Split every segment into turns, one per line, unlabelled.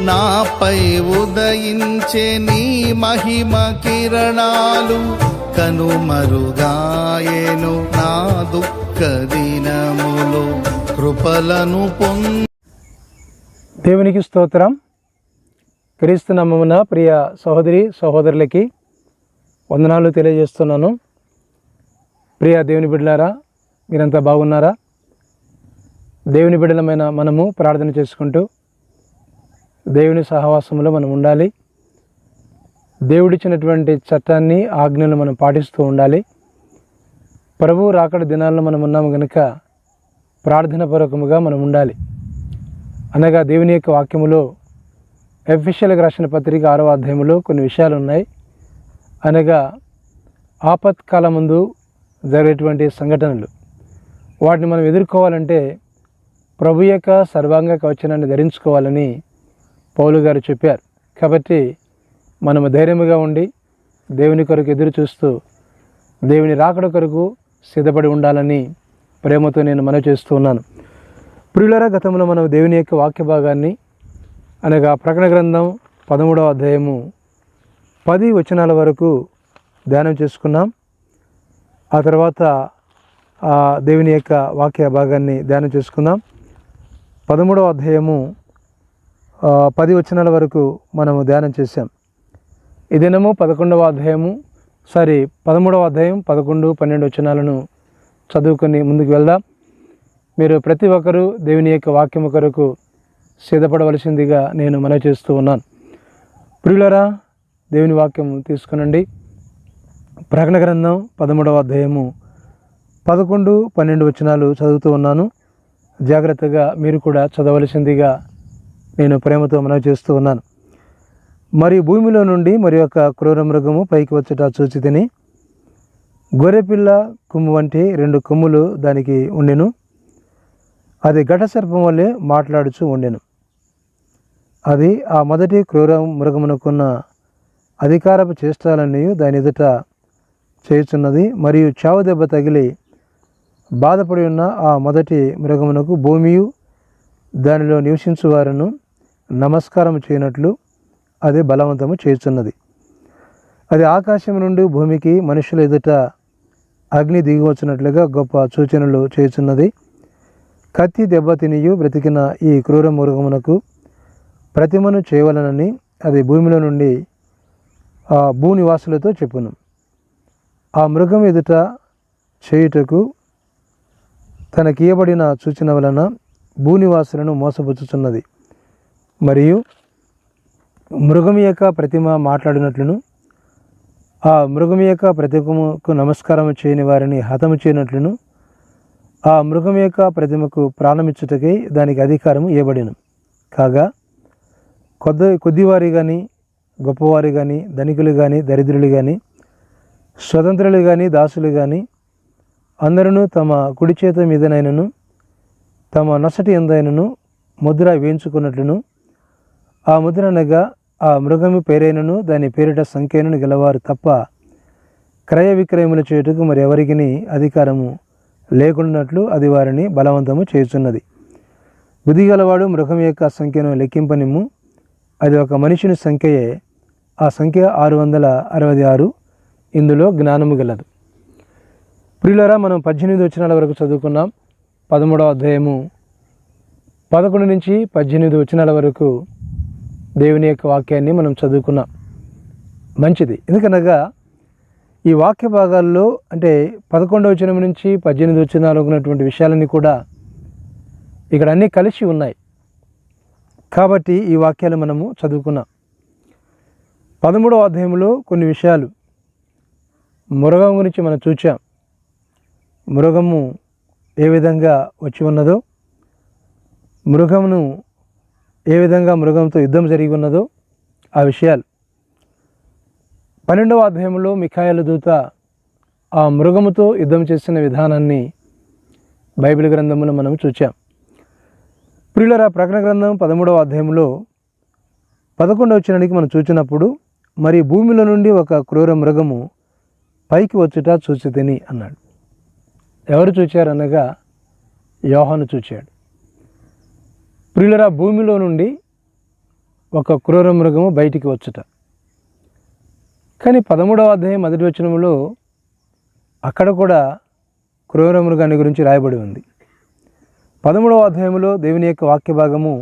నాపై ఉదయించే నీ మహిమ కిరణాలు కనుమరుగాయేను నా దుఃఖ దినములు కృపలను పొంద
దేవునికి స్తోత్రం. క్రీస్తు నమ్మమున ప్రియ సహోదరి సహోదరులకి వందనాలు తెలియజేస్తున్నాను. ప్రియ దేవుని బిడ్డలారా మీరంతా బాగున్నారా? దేవుని బిడ్డలమైన మనము ప్రార్థన చేసుకుంటూ దేవుని సహవాసంలో మనం ఉండాలి. దేవుడిచ్చినటువంటి చట్టాన్ని ఆజ్ఞలు మనం పాటిస్తూ ఉండాలి. ప్రభు రాకడ దినాల్లో మనం ఉన్నాము కనుక ప్రార్థన పూర్వకముగా మనం ఉండాలి. అనగా దేవుని యొక్క వాక్యములో ఎఫిషియల్గా రాసిన పత్రిక ఆరవ అధ్యాయంలో కొన్ని విషయాలు ఉన్నాయి అనగా ఆపత్కాల ముందు జరిగేటువంటి సంఘటనలు. వాటిని మనం ఎదుర్కోవాలంటే ప్రభు యొక్క సర్వాంగ కవచనాన్ని ధరించుకోవాలని పౌలు గారు చెప్పారు. కాబట్టి మనము ధైర్యముగా ఉండి దేవుని కొరకు ఎదురు చూస్తూ దేవుని రాకడ కొరకు సిద్ధపడి ఉండాలని ప్రేమతో నేను మనవి చేస్తూ ఉన్నాను. ప్రియులరా గతంలో మనం దేవుని యొక్క వాక్య భాగాన్ని అనగా ప్రకటన గ్రంథం పదమూడవ అధ్యాయము పది వచనాల వరకు ధ్యానం చేసుకున్నాం. ఆ తర్వాత ఆ దేవుని యొక్క వాక్య భాగాన్ని ధ్యానం చేసుకుందాం. పదమూడవ అధ్యాయము పది వచనాల వరకు మనము ధ్యానం చేశాం. ఈ దినము పదకొండవ అధ్యాయము సారీ పదమూడవ అధ్యాయం పదకొండు పన్నెండు వచనాలను చదువుకొని ముందుకు వెళ్దాం. మీరు ప్రతి ఒక్కరూ దేవుని యొక్క వాక్యము కొరకు సిద్ధపడవలసిందిగా నేను మనవి చేస్తూ ఉన్నాను. ప్రియులరా దేవుని వాక్యం తీసుకునండి. ప్రకటన గ్రంథం పదమూడవ అధ్యాయము పదకొండు పన్నెండు వచనాలు చదువుతూ ఉన్నాను. జాగ్రత్తగా మీరు కూడా చదవలసిందిగా నేను ప్రేమతో మనవి చేస్తూ ఉన్నాను. మరి భూమిలో నుండి మరి యొక్క క్రూర మృగము పైకి వచ్చట చూచి తిని గొర్రెపిల్ల కొమ్ము వంటి రెండు కొమ్ములు దానికి ఉండెను. అది ఘట సర్పం వల్లే మాట్లాడుచూ ఉండెను. అది ఆ మొదటి క్రూర మృగమునకున్న అధికారపు చేష్టాలన్నీ దాని ఎదుట చేయుచున్నది. మరియు చావు దెబ్బ తగిలి బాధపడి ఉన్న ఆ మొదటి మృగమునకు భూమియు దానిలో నివసించువారును. వారును నమస్కారం చేయనట్లు అది బలవంతము చేస్తున్నది అది ఆకాశం నుండి భూమికి మనుషుల ఎదుట అగ్ని దిగివచ్చినట్లుగా గొప్ప సూచనలు చేయుచున్నది. కత్తి దెబ్బతినియు బ్రతికిన ఈ క్రూర మృగమునకు ప్రతిమను చేయవలనని అది భూమిలో నుండి ఆ భూనివాసులతో చెప్పును. ఆ మృగం ఎదుట చేయుటకు తనకియబడిన సూచన వలన భూనివాసులను మోసపుచ్చుచున్నది. మరియు మృగం యొక్క ప్రతిమ మాట్లాడినట్లును ఆ మృగం యొక్క ప్రతిమకు నమస్కారం చేయని వారిని హతము చేయనట్లును ఆ మృగం యొక్క ప్రతిమకు ప్రాణమిచ్చుటకై దానికి అధికారం ఇవ్వబడిను కాగా కొద్ది కొద్దివారి కానీ గొప్పవారు కానీ ధనికులు కానీ దరిద్రులు కానీ స్వతంత్రులు కానీ దాసులు కానీ అందరూ తమ కుడి చేత మీదనైనను తమ నొసటి ఎందైనను ముద్ర వేయించుకున్నట్లును ఆ ముద్రనగా ఆ మృగము పేరైనను దాని పేరిట సంఖ్యను గెలవారు తప్ప క్రయ విక్రయములు చేయుటకు మరి ఎవరికి అధికారము లేకున్నట్లు అది వారిని బలవంతము చేస్తున్నది బుద్ధి గలవాడు మృగం యొక్క సంఖ్యను లెక్కింపనిమ్ము. అది ఒక మనిషిని సంఖ్యయే. ఆ సంఖ్య ఆరు వందల అరవై ఆరు. ఇందులో జ్ఞానము గలదు. ప్రియులరా మనం పద్దెనిమిది వచనాల వరకు చదువుకున్నాం. పదమూడవ అధ్యాయము పదకొండు నుంచి పద్దెనిమిది వచనాల వరకు దేవుని యొక్క వాక్యాన్ని మనం చదువుకున్నాం. మంచిది. ఎందుకనగా ఈ వాక్య భాగాల్లో అంటే పదకొండవ వచనం నుంచి పద్దెనిమిది వచనాలు ఉన్నటువంటి విషయాలన్నీ కూడా ఇక్కడ అన్నీ కలిసి ఉన్నాయి. కాబట్టి ఈ వాక్యాలు మనము చదువుకున్నాం. పదమూడవ అధ్యాయంలో కొన్ని విషయాలు మృగం గురించి మనం చూచాం. మృగము ఏ విధంగా వచ్చి ఉన్నదో మృగమును ఏ విధంగా మృగంతో యుద్ధం జరిగి ఉన్నదో ఆ విషయాలు. పన్నెండవ అధ్యాయంలో మిఖాయల దూత ఆ మృగముతో యుద్ధం చేసిన విధానాన్ని బైబిల్ గ్రంథంలో మనం చూచాం. ప్రియులరా ప్రకటన గ్రంథం పదమూడవ అధ్యాయంలో పదకొండవ వచనానికి మనం చూచినప్పుడు మరి భూమిలో నుండి ఒక క్రూర మృగము పైకి వచ్చుట చూచితిని అన్నాడు. ఎవరు చూచారనగా యోహాను చూచాడు. ప్రియులరా భూమిలో నుండి ఒక క్రూర మృగము బయటికి వచ్చుట. కానీ పదమూడవ అధ్యాయం మొదటి వచనంలో అక్కడ కూడా క్రూర మృగాన్ని గురించి రాయబడి ఉంది. పదమూడవ అధ్యాయంలో దేవుని యొక్క వాక్య భాగము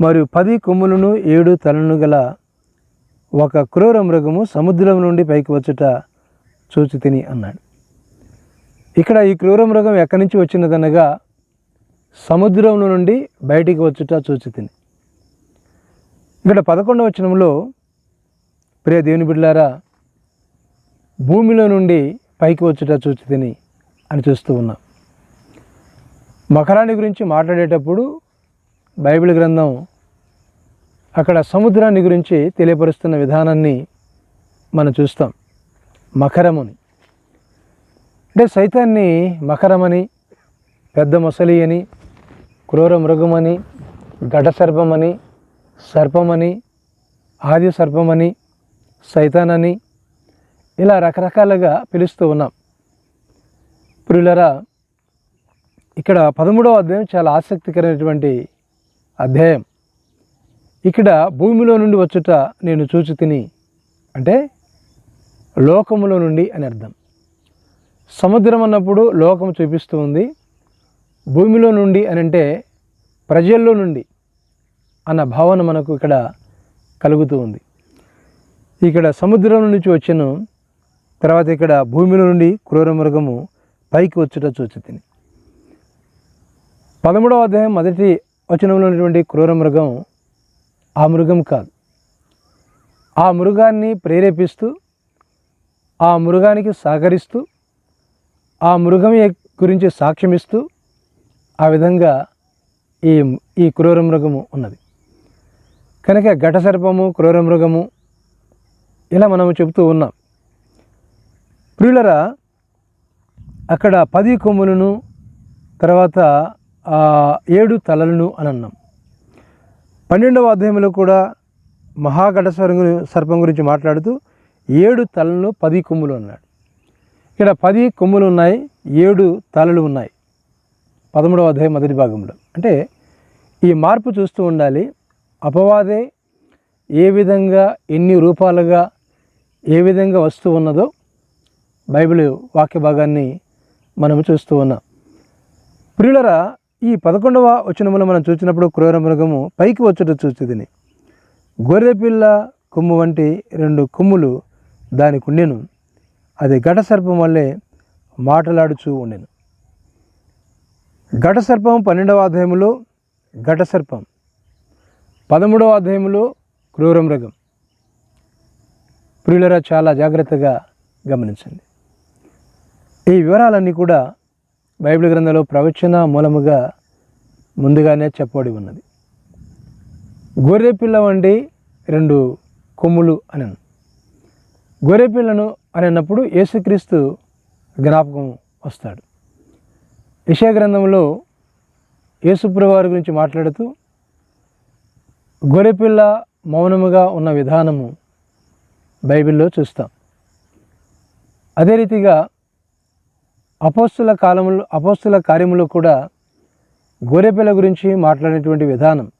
మరియు పది కొమ్ములను ఏడు తలను గల ఒక క్రూర మృగము సముద్రం నుండి పైకి వచ్చుట చూచి తిని అన్నాడు. ఇక్కడ ఈ క్రూర మృగం ఎక్కడి నుంచి వచ్చినదనగా సముద్రం నుండి బయటికి వచ్చుట చూచితిని. ఇక్కడ పదకొండవ వచనంలో ప్రియ దేవుని బిడ్లారా భూమిలో నుండి పైకి వచ్చుట చూచితిని అని చూస్తూ ఉన్నాం. మకరాన్ని గురించి మాట్లాడేటప్పుడు బైబిల్ గ్రంథం అక్కడ సముద్రాన్ని గురించి తెలియపరుస్తున్న విధానాన్ని మనం చూస్తాం. మకరముని అంటే సైతాన్ని మకరమని పెద్ద మొసలి అని క్రూర మృగమని ఘట సర్పమని సర్పమని ఆది సర్పమని సైతానని ఇలా రకరకాలుగా పిలుస్తూ ఉన్నాం. ప్రియులరా ఇక్కడ పదమూడవ అధ్యాయం చాలా ఆసక్తికరమైనటువంటి అధ్యాయం. ఇక్కడ భూమిలో నుండి వచ్చుట నేను చూచి తిని అంటే లోకములో నుండి అని అర్థం. సముద్రం అన్నప్పుడు లోకం చూపిస్తూ ఉంది భూమిలో నుండి అని అంటే ప్రజల్లో నుండి అన్న భావన మనకు ఇక్కడ కలుగుతూ ఉంది. ఇక్కడ సముద్రం నుంచి వచ్చాను తర్వాత ఇక్కడ భూమిలో నుండి క్రూర మృగము పైకి వచ్చుట చూచి తిని పదమూడవ అధ్యాయం మొదటి వచనంలో ఉన్నటువంటి క్రూర మృగం ఆ మృగం కాదు. ఆ మృగాన్ని ప్రేరేపిస్తూ ఆ మృగానికి సహకరిస్తూ ఆ మృగం గురించి సాక్ష్యమిస్తూ ఆ విధంగా ఈ ఈ క్రూర మృగము ఉన్నది. కనుక ఘట సర్పము క్రూర మృగము ఇలా మనము చెబుతూ ఉన్నాం. ప్రియులరా అక్కడ పది కొమ్ములను తర్వాత ఏడు తలలను అని అన్నాం పన్నెండవ అధ్యాయంలో కూడా మహాఘట సర్పం గురించి మాట్లాడుతూ ఏడు తలలు పది కొమ్ములు అన్నాడు. ఇక్కడ పది కొమ్ములు ఉన్నాయి ఏడు తలలు ఉన్నాయి. పదమూడవ అధ్యాయం మొదటి భాగంలో. అంటే ఈ మార్పు చూస్తూ ఉండాలి. అపవాదే ఏ విధంగా ఎన్ని రూపాలుగా ఏ విధంగా వస్తూ ఉన్నదో బైబిల్ వాక్య భాగాన్ని మనము చూస్తూ ఉన్నాం. ప్రియులరా ఈ పదకొండవ వచనములు మనం చూసినప్పుడు క్రూర మృగము పైకి వచ్చుట చూచిదిని గొర్రెపిల్ల కొమ్ము వంటి రెండు కొమ్ములు దానికి ఉండెను. అది ఘట సర్పం వల్లే మాటలాడుచూ ఉండెను. ఘట సర్పం పన్నెండవ అధ్యాయంలో ఘట సర్పం పదమూడవ అధ్యాయంలో క్రూరమృగం ప్రియులరా చాలా జాగ్రత్తగా గమనించండి. ఈ వివరాలన్నీ కూడా బైబిల్ గ్రంథంలో ప్రవచన మూలముగా ముందుగానే చెప్పబడి ఉన్నది. గొర్రెపిల్ల వంటి రెండు కొమ్ములు అని గొర్రెపిల్లను అని అన్నప్పుడు యేసుక్రీస్తు జ్ఞాపకం వస్తాడు. యశా గ్రంథంలో యేసుప్రవారి గురించి మాట్లాడుతూ గొర్రెపిల్ల మౌనముగా ఉన్న విధానము బైబిల్లో చూస్తాం. అదే రీతిగా అపోస్తుల కాలంలో అపోస్తుల కార్యములో కూడా గొర్రెపిల్ల గురించి మాట్లాడేటువంటి విధానం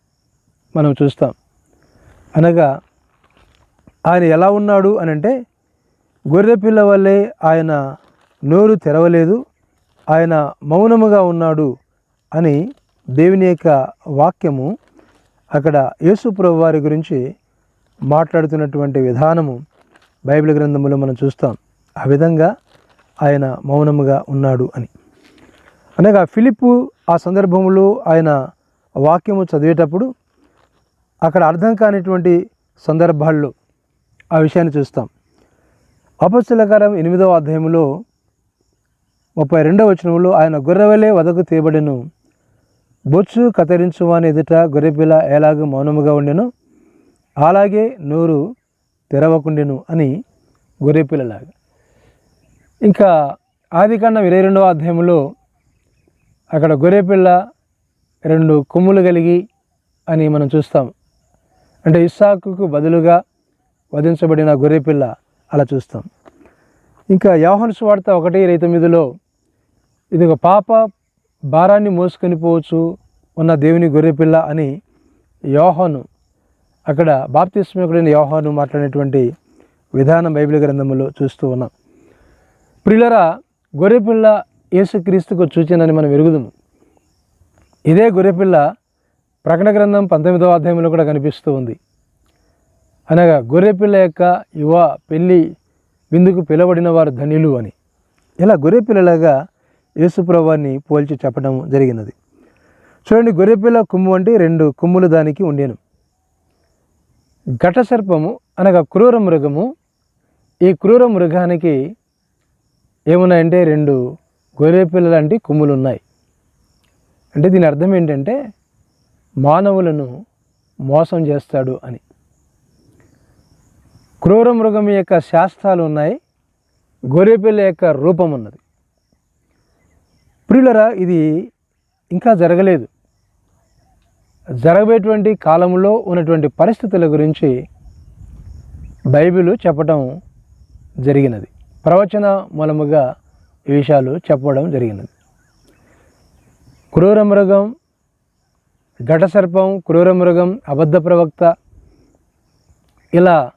మనం చూస్తాం. అనగా ఆయన ఎలా ఉన్నాడు అని అంటే గొర్రెపిల్ల వల్లే ఆయన నోరు తెరవలేదు ఆయన మౌనముగా ఉన్నాడు అని దేవుని యొక్క వాక్యము అక్కడ యేసుప్రభు వారి గురించి మాట్లాడుతున్నటువంటి విధానము బైబిల్ గ్రంథంలో మనం చూస్తాం. ఆ విధంగా ఆయన మౌనముగా ఉన్నాడు అని. అనగా ఫిలిప్పు ఆ సందర్భంలో ఆయన వాక్యము చదివేటప్పుడు అక్కడ అర్థం కానిటువంటి సందర్భాల్లో ఆ విషయాన్ని చూస్తాం. అపస్సులకారం ఎనిమిదవ అధ్యాయంలో ముప్పై రెండవ వచనంలో ఆయన గొర్రెవలే వదకు తీయబడెను. బొచ్చు కతరించు ఎదుట గొర్రెపిల్ల ఎలాగ మౌనముగా ఉండెను. అలాగే నోరు తెరవకుండెను అని గొర్రెపిల్లలాగా. ఇంకా ఆదికాండం ఇరవై రెండవ అధ్యాయంలో అక్కడ గొర్రెపిల్ల రెండు కొమ్ములు కలిగి అని మనం చూస్తాం. అంటే ఇస్సాకుకు బదులుగా వధించబడిన గొర్రెపిల్ల అలా చూస్తాం. ఇంకా యోహన్ స్వార్త ఒకటి ఇరవై తొమ్మిదిలో ఇది ఒక పాప భారాన్ని మోసుకొని పోవచ్చు ఉన్న దేవుని గొర్రెపిల్ల అని యోహను అక్కడ బాప్తిస్మకుడైన యోహాను మాట్లాడినటువంటి విధానం బైబిల్ గ్రంథంలో చూస్తూ ఉన్నాం. ప్రియులరా గొర్రెపిల్ల యేసుక్రీస్తుకు సూచనని మనం ఎరుగుదాము. ఇదే గొర్రెపిల్ల ప్రకటన గ్రంథం పంతొమ్మిదవ అధ్యాయంలో కూడా కనిపిస్తూ ఉంది. అనగా గొర్రెపిల్ల యొక్క యువ పెళ్ళి విందుకు పిలవడిన వారు ధనిలు అని. ఇలా గొర్రెపిల్లలాగా యేసుప్రభాన్ని పోల్చి చెప్పడం జరిగినది. చూడండి గొర్రెపిల్ల కొమ్ము అంటే రెండు కొమ్ములు దానికి ఉండేను. ఘటసర్పము అనగా క్రూర మృగము. ఈ క్రూర మృగానికి ఏమున్నాయంటే రెండు గొర్రెపిల్ల లాంటి కొమ్ములు ఉన్నాయి అంటే దీని అర్థం ఏంటంటే మానవులను మోసం చేస్తాడు అని. క్రూర మృగం యొక్క శాస్త్రాలు ఉన్నాయి. గొర్రెపిల్ల యొక్క రూపం ఉన్నది. ప్రియులరా ఇది ఇంకా జరగలేదు. జరగబోయేటువంటి కాలంలో ఉన్నటువంటి పరిస్థితుల గురించి బైబిల్ చెప్పడం జరిగినది. ప్రవచన మూలముగా ఈ విషయాలు చెప్పడం జరిగినది. క్రూర మృగం ఘటసర్పం క్రూర మృగం అబద్ధ ప్రవక్త ఇలా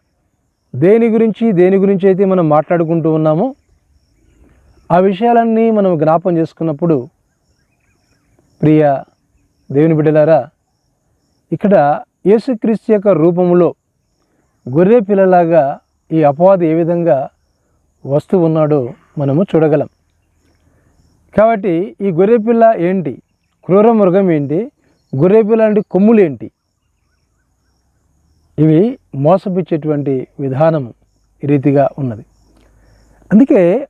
దేని గురించి దేని గురించి అయితే మనం మాట్లాడుకుంటూ ఉన్నామో ఆ విషయాలన్నీ మనం జ్ఞాపం చేసుకున్నప్పుడు ప్రియ దేవుని బిడ్డలారా ఇక్కడ యేసుక్రీస్తు యొక్క రూపంలో గొర్రె పిల్లలాగా ఈ అపవాది ఏ విధంగా వస్తూ ఉన్నాడో మనము చూడగలం. కాబట్టి ఈ గొర్రెపిల్ల ఏంటి? క్రూర మృగం ఏంటి? గొర్రెపిల్ల అంటే కొమ్ములు ఏంటి? ఇవి మోసపిచ్చేటువంటి విధానం ఈ రీతిగా ఉన్నది. అందుకే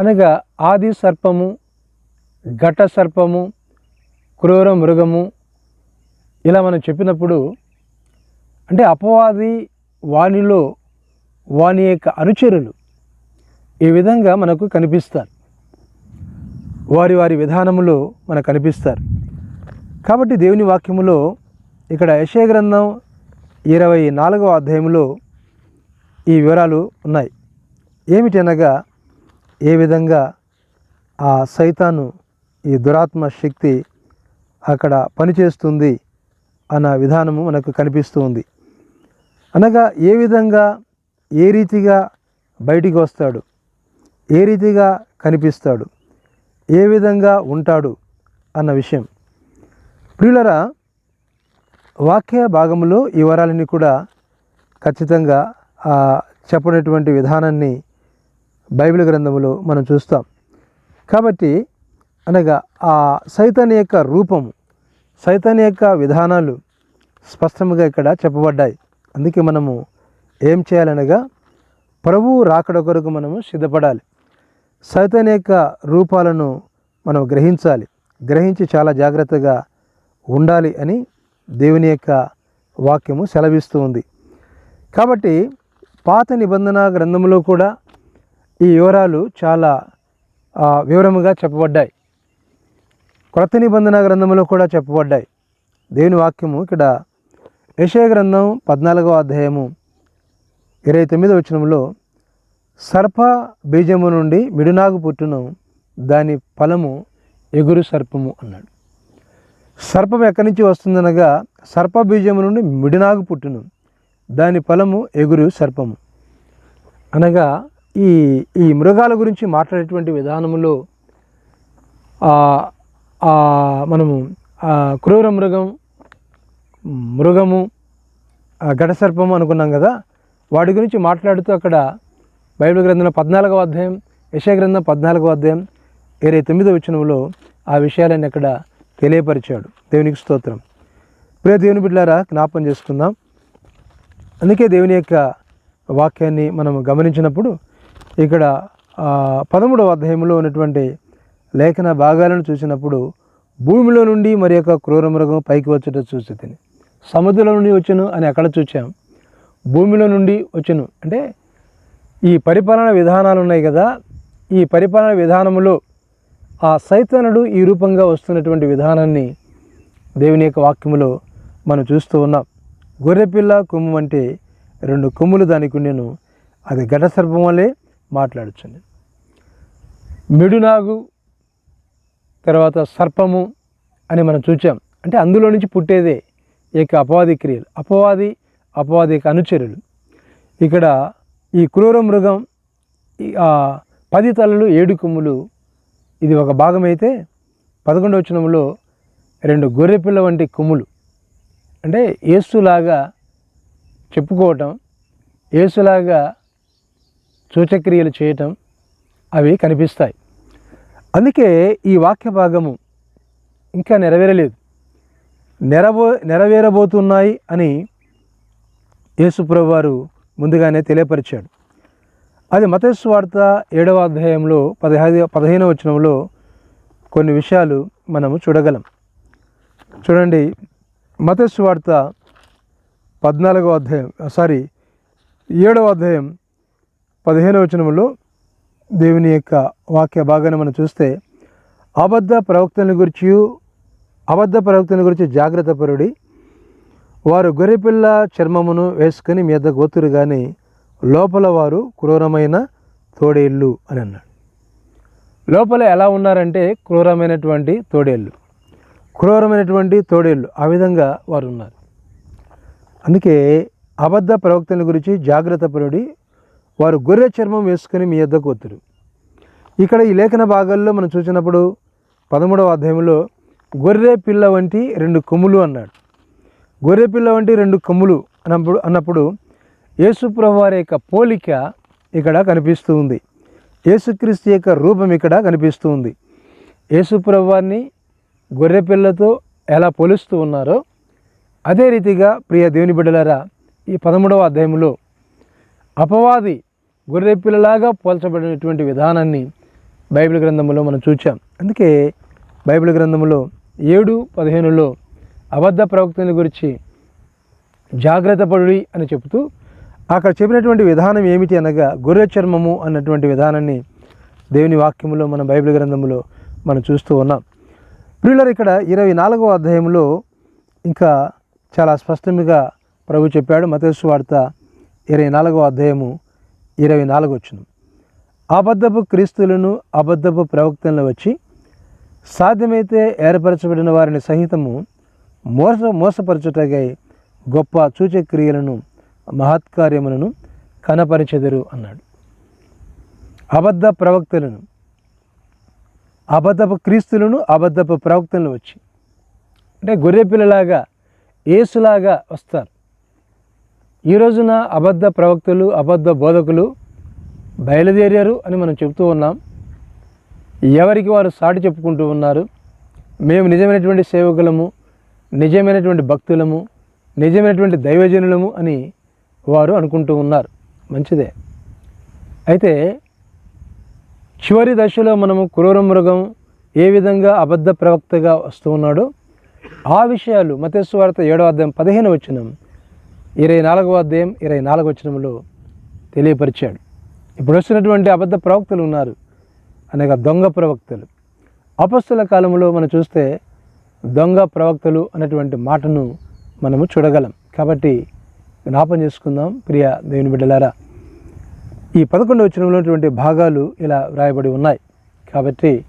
అనగా ఆది సర్పము ఘట సర్పము క్రూర మృగము ఇలా మనం చెప్పినప్పుడు అంటే అపవాది వాణిలో వాని యొక్క అనుచరులు ఈ విధంగా మనకు కనిపిస్తారు. వారి వారి విధానములో మనకు కనిపిస్తారు. కాబట్టి దేవుని వాక్యములో ఇక్కడ యశయ గ్రంథం ఇరవై నాలుగవ అధ్యాయంలో ఈ వివరాలు ఉన్నాయి. ఏమిటనగా ఏ విధంగా ఆ సైతాను ఈ దురాత్మ శక్తి అక్కడ పనిచేస్తుంది అన్న విధానము మనకు కనిపిస్తూ ఉంది. అనగా ఏ విధంగా ఏ రీతిగా బయటికి వస్తాడు? ఏ రీతిగా కనిపిస్తాడు? ఏ విధంగా ఉంటాడు? అన్న విషయం. ప్రియులరా వాక్య భాగంలో ఈ వరాలని కూడా ఖచ్చితంగా చెప్పనటువంటి చెప్పినటువంటి విధానాన్ని బైబిల్ గ్రంథములో మనం చూస్తాం. కాబట్టి అనగా ఆ సైతాన్ యొక్క రూపము సైతాన్ యొక్క విధానాలు స్పష్టంగా ఇక్కడ చెప్పబడ్డాయి. అందుకే మనము ఏం చేయాలనగా ప్రభువు రాకడ కొరకు మనము సిద్ధపడాలి. సైతాన్ యొక్క రూపాలను మనం గ్రహించాలి. గ్రహించి చాలా జాగ్రత్తగా ఉండాలి అని దేవుని యొక్క వాక్యము సెలవిస్తూ ఉంది. కాబట్టి పాత నిబంధన గ్రంథంలో కూడా ఈ వివరాలు చాలా వివరముగా చెప్పబడ్డాయి. క్రొత్త నిబంధన గ్రంథంలో కూడా చెప్పబడ్డాయి. దేవుని వాక్యము ఇక్కడ యశయ గ్రంథం పద్నాలుగవ అధ్యాయము ఇరవై తొమ్మిదవ వచనంలో సర్ప బీజము నుండి మిడునాగు పుట్టును దాని ఫలము ఎగురు సర్పము అన్నాడు. సర్పం ఎక్కడి నుంచి వస్తుందనగా సర్ప బీజము నుండి మిడినాగు పుట్టును. దాని ఫలము ఎగురు సర్పము. అనగా ఈ ఈ మృగాల గురించి మాట్లాడేటువంటి విధానంలో మనము క్రూర మృగం మృగము ఆ, ఘట సర్పము అనుకున్నాం కదా. వాటి గురించి మాట్లాడుతూ అక్కడ బైబిల్ గ్రంథంలో పద్నాలుగవ అధ్యాయం యశ గ్రంథం పద్నాలుగవ అధ్యాయం ఇరవై తొమ్మిదవ వచనంలో ఆ విషయాలన్నీ అక్కడ తెలియపరిచాడు. దేవునికి స్తోత్రం. ప్రియ దేవుని బిడ్డారా జ్ఞాపం చేసుకుందాం. అందుకే దేవుని యొక్క వాక్యాన్ని మనం గమనించినప్పుడు ఇక్కడ పదమూడవ అధ్యాయంలో ఉన్నటువంటి లేఖన భాగాలను చూసినప్పుడు భూమిలో నుండి మరి యొక్క క్రూర మృగం పైకి వచ్చట చూసి తిని సముద్రంలో నుండి వచ్చును అని అక్కడ చూచాం. భూమిలో నుండి వచ్చును. అంటే ఈ పరిపాలన విధానాలు ఉన్నాయి కదా. ఈ పరిపాలన విధానములో ఆ సైతానుడు ఈ రూపంగా వస్తున్నటువంటి విధానాన్ని దేవుని యొక్క వాక్యములో మనం చూస్తూ ఉన్నాం. గొర్రెపిల్ల కొమ్ము అంటే రెండు కొమ్ములు దానికి నేను అది ఘట సర్పం వల్లే మాట్లాడుచుంది. మిడునాగు తర్వాత సర్పము అని మనం చూచాం. అంటే అందులో నుంచి పుట్టేదే ఈ యొక్క అపవాది క్రియలు. అపవాది అపవాది యొక్క అనుచరులు. ఇక్కడ ఈ క్రూర మృగం ఆ, పది తలలు ఏడు కొమ్ములు ఇది ఒక భాగమైతే పదకొండవ వచనంలో రెండు గొర్రెపిల్ల వంటి కొమ్ములు. అంటే ఏసులాగా చెప్పుకోవటం ఏసులాగా సూచక్రియలు చేయటం అవి కనిపిస్తాయి. అందుకే ఈ వాక్య భాగము ఇంకా నెరవేరలేదు. నెరవో నెరవేరబోతున్నాయి అని యేసుప్రభు వారు ముందుగానే తెలియపరిచాడు. అది మతస్వార్త ఏడవ అధ్యాయంలో పదహైదు పదిహేనవ వచనంలో కొన్ని విషయాలు మనము చూడగలం. చూడండి మతస్వార్త పద్నాలుగో అధ్యాయం సారీ ఏడవ అధ్యాయం పదిహేనవ వచనంలో దేవుని యొక్క వాక్య భాగాన్ని మనం చూస్తే అబద్ధ ప్రవక్తల గురించి అబద్ధ ప్రవక్తల గురించి జాగ్రత్త పరుడి వారు గొర్రెపిల్ల చర్మమును వేసుకొని మీద గోతురు కానీ లోపల వారు క్రూరమైన తోడేళ్ళు అని అన్నాడు. లోపల ఎలా ఉన్నారంటే క్రూరమైనటువంటి తోడేళ్ళు. క్రూరమైనటువంటి తోడేళ్ళు. ఆ విధంగా వారు ఉన్నారు. అందుకే అబద్ధ ప్రవక్తల గురించి జాగ్రత్త పరుడి వారు గొర్రె చర్మం వేసుకొని మీ యొద్దకు వత్తురు ఇక్కడ ఈ లేఖన భాగాల్లో మనం చూసినప్పుడు పదమూడవ అధ్యాయంలో గొర్రె పిల్ల వంటి రెండు కొమ్ములు అన్నాడు. గొర్రె పిల్ల వంటి రెండు కొమ్ములు అన్నప్పుడు అన్నప్పుడు యేసుప్రభు వారి యొక్క పోలిక ఇక్కడ కనిపిస్తూ ఉంది యేసుక్రీస్తు యొక్క రూపం ఇక్కడ కనిపిస్తూ ఉంది యేసుప్రభు వారిని గొర్రె పిల్లతో ఎలా పోలుస్తూ ఉన్నారో అదే రీతిగా ప్రియ దేవుని బిడ్డలారా ఈ పదమూడవ అధ్యాయంలో అపవాది గొర్రె పిల్లలాగా పోల్చబడినటువంటి విధానాన్ని బైబిల్ గ్రంథంలో మనం చూచాం. అందుకే బైబిల్ గ్రంథంలో ఏడు పదిహేనులో అబద్ధ ప్రవక్తల గురించి జాగ్రత్త పడుడి అని చెబుతూ అక్కడ చెప్పినటువంటి విధానం ఏమిటి అనగా గొర్రె చర్మము అన్నటువంటి విధానాన్ని దేవుని వాక్యములో మన బైబిల్ గ్రంథంలో మనం చూస్తూ ఉన్నాం. ప్రియులర్ ఇక్కడ ఇరవై నాలుగవ అధ్యాయంలో ఇంకా చాలా స్పష్టంగా ప్రభు చెప్పాడు. మతేసు వార్త ఇరవై నాలుగవ అధ్యాయము ఇరవై నాలుగు వచ్చిన. అబద్ధపు క్రీస్తులను అబద్ధపు ప్రవక్తలను వచ్చి సాధ్యమైతే ఏర్పరచబడిన వారిని సహితము మోస మోసపరచుటకై గొప్ప సూచక్రియలను మహత్కార్యములను కనపరిచెదరు అన్నాడు. అబద్ధ ప్రవక్తలను అబద్ధపు క్రీస్తులను అబద్ధపు ప్రవక్తలను వచ్చి అంటే గొర్రెపిల్లలాగా ఏసులాగా వస్తారు. ఈ రోజున అబద్ధ ప్రవక్తలు అబద్ధ బోధకులు బయలుదేరారు అని మనం చెబుతూ ఉన్నాం. ఎవరికి వారు సాటి చెప్పుకుంటూ ఉన్నారు? మేము నిజమైనటువంటి సేవకులము నిజమైనటువంటి భక్తులము నిజమైనటువంటి దైవజనులము అని వారు అనుకుంటూ ఉన్నారు. మంచిదే. అయితే చివరి దశలో మనము క్రూర మృగం ఏ విధంగా అబద్ధ ప్రవక్తగా వస్తూ ఉన్నాడో ఆ విషయాలు మతేశ్వార్త ఏడవ అధ్యాయం పదిహేను వచ్చినం ఇరవై నాలుగవ అధ్యాయం ఇరవై నాలుగు వచ్చినంలో తెలియపరిచాడు. ఇప్పుడు వచ్చినటువంటి అబద్ధ ప్రవక్తలు ఉన్నారు. అనగా దొంగ ప్రవక్తలు. అపస్తుల కాలంలో మనం చూస్తే దొంగ ప్రవక్తలు అనేటువంటి మాటను మనము చూడగలం. కాబట్టి జ్ఞాపం చేసుకుందాం. ప్రియ దేవుని బిడ్డలారా ఈ పదకొండు వచనంలో ఉన్నటువంటి భాగాలు ఇలా వ్రాయబడి ఉన్నాయి. కాబట్టి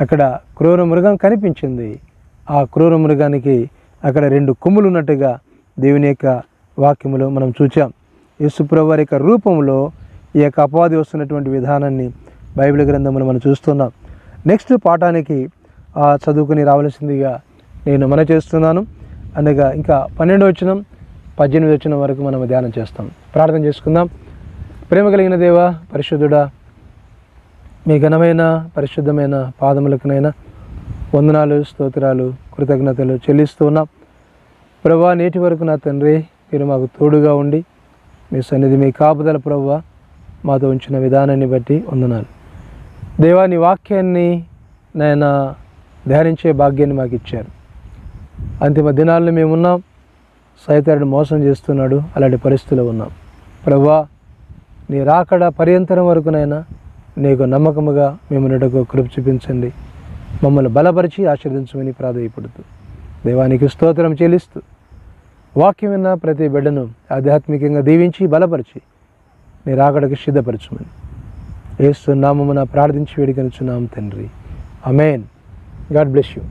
అక్కడ క్రూర మృగం కనిపించింది. ఆ క్రూర మృగానికి అక్కడ రెండు కొమ్ములు ఉన్నట్టుగా దేవుని యొక్క వాక్యములో మనం చూచాం. యేసుప్రభు వారి యొక్క రూపంలో ఈ యొక్క అపవాది వస్తున్నటువంటి విధానాన్ని బైబిల్ గ్రంథంలో మనం చూస్తున్నాం. నెక్స్ట్ పాఠానికి ఆ, చదువుకుని రావాల్సిందిగా నేను మన చేస్తున్నాను. అనగా ఇంకా పన్నెండు వచ్చినాం పద్దెనిమిది వచ్చిన వరకు మనం ధ్యానం చేస్తాం. ప్రార్థన చేసుకుందాం. ప్రేమ కలిగిన దేవ పరిశుద్ధుడా మీ ఘనమైన పరిశుద్ధమైన పాదములకునైనా వందనాలు స్తోత్రాలు కృతజ్ఞతలు చెల్లిస్తూ ఉన్నాం. ప్రభా నేటి వరకు నా తండ్రి మీరు మాకు తోడుగా ఉండి మీ సన్నిధి మీ కాపుదల ప్రభు మాతో ఉంచిన విధానాన్ని బట్టి వందనాలు. దేవాని వాక్యాన్ని నాయన ధ్యానించే భాగ్యాన్ని మాకు ఇచ్చారు. అంతిమ దినాల్లో మేమున్నాం. సహకారుడు మోసం చేస్తున్నాడు అలాంటి పరిస్థితుల్లో ఉన్నాం. ప్రభా నీ రాకడ పర్యంతరం వరకునైనా నీకు నమ్మకముగా మేము నడకు కృప చూపించండి. మమ్మల్ని బలపరిచి ఆశీర్దించమని ప్రాధాయపడుతూ దేవానికి స్తోత్రం చెల్లిస్తూ వాక్యం విన్న ప్రతి బిడ్డను ఆధ్యాత్మికంగా దీవించి బలపరిచి నీ రాకడకు సిద్ధపరచమని ఏస్తున్నామమున ప్రార్థించి వేడుకొనుచున్నాం తండ్రి. Amen God bless you.